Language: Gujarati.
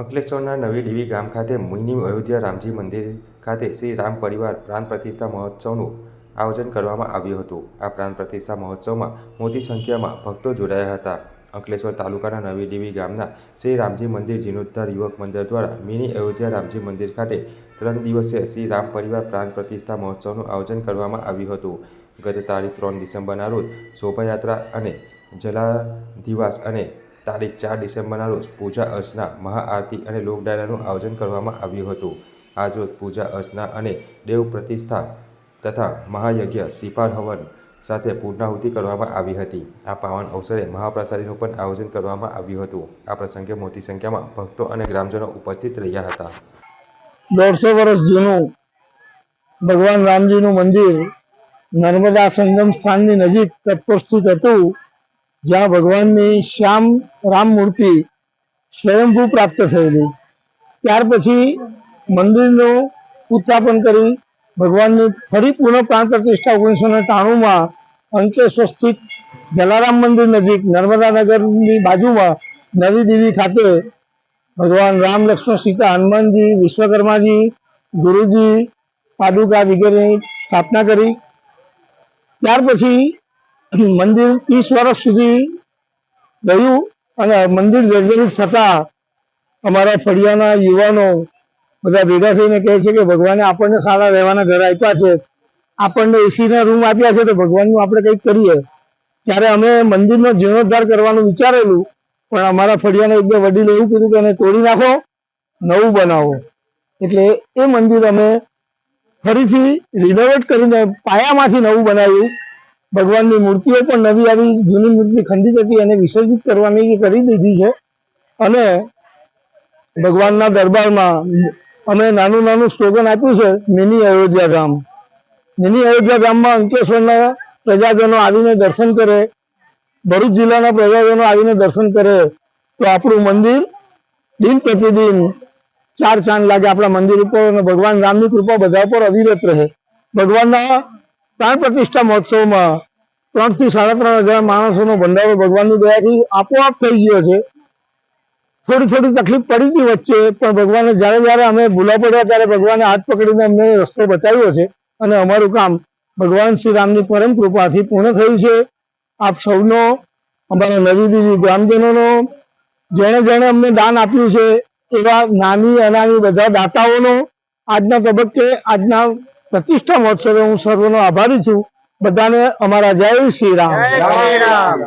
અંકલેશ્વરના નવી ડીવી ગામ ખાતે મિની અયોધ્યા રામજી મંદિર ખાતે શ્રી રામ પરિવાર પ્રાણ પ્રતિષ્ઠા મહોત્સવનું આયોજન કરવામાં આવ્યું હતું. આ પ્રાણ પ્રતિષ્ઠા મહોત્સવમાં મોટી સંખ્યામાં ભક્તો જોડાયા હતા. અંકલેશ્વર તાલુકાના નવી ડીવી ગામના શ્રી રામજી મંદિર જીર્ણોદ્ધાર યુવક મંડળ દ્વારા મિની અયોધ્યા રામજી મંદિર ખાતે ત્રણ દિવસીય શ્રી રામ પરિવાર પ્રાણ પ્રતિષ્ઠા મહોત્સવનું આયોજન કરવામાં આવ્યું હતું. ગત તારીખ ત્રણ ડિસેમ્બરના રોજ શોભાયાત્રા અને જલાધિવાસ અને તારીખ ચાર ડિસેમ્બરના રોજ પૂજા અર્ચના, મહાઆરતી અને લોકડાયરાનું આયોજન કરવામાં આવ્યું હતું. આજરોજ પૂજા અર્ચના અને દેવ પ્રતિષ્ઠા તથા મહાયજ્ઞ શ્રીપાદ હવન સાથે પૂર્ણાહુતિ કરવામાં આવી હતી. આ પાવન અવસરે મહાપ્રસાદીનું પણ આયોજન કરવામાં આવ્યું હતું. આ પ્રસંગે મોટી સંખ્યામાં ભક્તો અને ગ્રામજનો ઉપસ્થિત રહ્યા હતા. દોઢસો વર્ષ જૂનું ભગવાન રામજીનું મંદિર નર્મદા સંગમ સ્થાનની નજીક તત્પર સ્થિત હતું. જ્યાં ભગવાનની શ્યામ રામ મૂર્તિ સ્વયંભૂ પ્રાપ્ત થયેલી. ત્યાર પછી મંદિરનું ઉત્થાપન કરી ભગવાનની ફરી પુનઃ પ્રાણ પ્રતિષ્ઠા ઓગણીસો ને ત્રાણુંમાં અંકલેશ્વર સ્થિત જલારામ મંદિર નજીક નર્મદા નગરની બાજુમાં નવી દેવી ખાતે ભગવાન રામ, લક્ષ્મણ, સીતા, હનુમાનજી, વિશ્વકર્માજી, ગુરુજી, પાદુકા વગેરેની સ્થાપના કરી. ત્યાર પછી મંદિર ત્રીસ વર્ષ સુધી ગયું અને મંદિર જર્જરિત થતા અમારા ફળિયાના યુવાનો બધા ભેગા થઈને કહે છે કે ભગવાને આપણને સારા રહેવાના ઘર આપ્યા છે. આપણને એસીના રૂમ આપ્યા છે તો ભગવાનનું આપણે કંઈક કરીએ. ત્યારે અમે મંદિરનો જીર્ણોદ્ધાર કરવાનું વિચારેલું, પણ અમારા ફળિયાના એક બે વડીલો એવું કીધું કે એને તોડી નાખો, નવું બનાવો. એટલે એ મંદિર અમે ફરીથી રિનોવેટ કરીને પાયામાંથી નવું બનાવ્યું. ભગવાનની મૂર્તિઓ પણ નવી આવી, જૂની મૂર્તિ ખંડિત હતી એને વિસર્જિત કરવાની કરી દીધી છે. અને ભગવાનના દરબારમાં અમે નાનું નાનું સ્લોગન આપ્યું છે, મિની અયોધ્યા ગામ. મિની અયોધ્યા ગામમાં અંકલેશ્વરના પ્રજાજનો આવીને દર્શન કરે, ભરૂચ જિલ્લાના પ્રજાજનો આવીને દર્શન કરે, તો આપણું મંદિર દિન પ્રતિદિન ચાર ચાંદ લાગે આપણા મંદિર ઉપર અને ભગવાન રામની કૃપા બધા પર અવિરત રહે. ભગવાનના પ્રાણ પ્રતિષ્ઠા મહોત્સવમાં ત્રણથી સાડા ત્રણ હજાર માણસોનો ભંડારો ભગવાનની દયાથી આપોઆપ થઈ ગયો છે. થોડી થોડી તકલીફ પડી હતી વચ્ચે, પણ ભગવાને જ્યારે જ્યારે અમે ભૂલા પડ્યા ત્યારે ભગવાને હાથ પકડીને અમને રસ્તો બતાવ્યો છે અને અમારું કામ ભગવાન શ્રી રામની પરમ કૃપાથી પૂર્ણ થયું છે. આપ સૌનો, અમારા નવી દેવી ગ્રામજનોનો, જેણે જેણે અમને દાન આપ્યું છે, એવા નાની અનાની બધા દાતાઓનો આજના તબક્કે આજના પ્રતિષ્ઠા મહોત્સવે હું સર્વનો આભારી છું. બધાને અમારા જય શ્રી રામ.